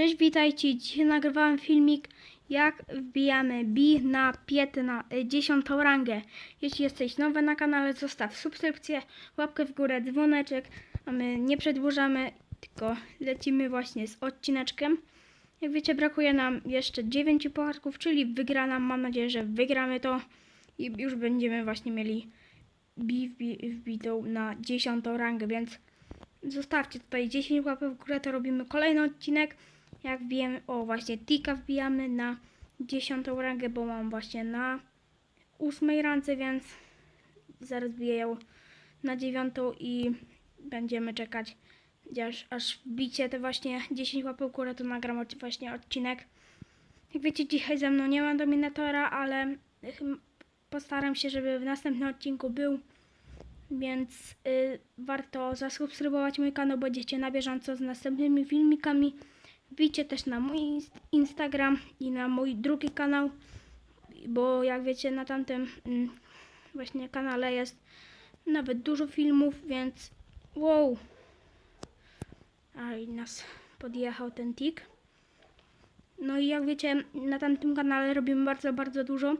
Cześć, witajcie. Dzisiaj nagrywałem filmik, jak wbijamy bi na 5 na y, 10 rangę. Jeśli jesteś nowy na kanale, zostaw subskrypcję, łapkę w górę, dzwoneczek, a my nie przedłużamy, tylko lecimy właśnie z odcineczkiem. Jak wiecie, brakuje nam jeszcze 9 pucharków, czyli wygra nam, mam nadzieję, że wygramy to i już będziemy właśnie mieli bi wbi, wbitą na 10 rangę, więc Zostawcie tutaj 10 łapek w górę, to robimy kolejny odcinek. Jak wbijemy, o właśnie Tika wbijamy na 10 rangę, bo mam właśnie na 8 rance, więc zaraz wbiję ją na 9 i będziemy czekać aż, aż wbicie te właśnie 10 łapek to nagram właśnie odcinek. Jak wiecie, dzisiaj ze mną nie ma Dominatora, ale postaram się, żeby w następnym odcinku był. Więc y, warto zasubskrybować mój kanał, będziecie na bieżąco z następnymi filmikami. Wbijcie też na mój inst- Instagram i na mój drugi kanał, bo jak wiecie na tamtym mm, właśnie kanale jest nawet dużo filmów, więc wow. A i nas podjechał ten tik. No i jak wiecie, na tamtym kanale robimy bardzo, bardzo dużo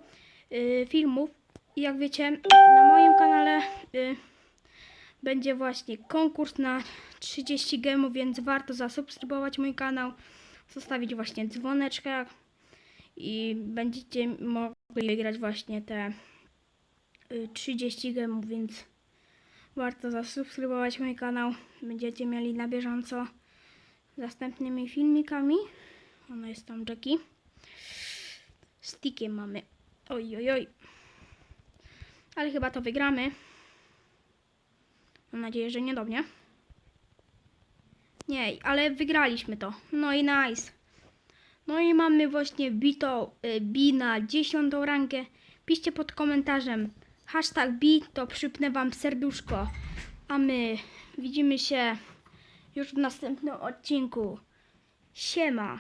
y, filmów. I jak wiecie, na moim kanale y, będzie właśnie konkurs na 30 gemów, więc warto zasubskrybować mój kanał, zostawić właśnie dzwoneczkę i będziecie mogli wygrać właśnie te y, 30 gemów, więc warto zasubskrybować mój kanał. Będziecie mieli na bieżąco z następnymi filmikami. Ona jest tam Jackie. Stickiem mamy. Oj, oj, oj. Ale chyba to wygramy. Mam nadzieję, że nie do mnie. Nie, ale wygraliśmy to. No i nice. No i mamy właśnie bito y, bi na 10 rankę. Piszcie pod komentarzem hashtag bi, to przypnę wam serduszko. A my widzimy się już w następnym odcinku. Siema.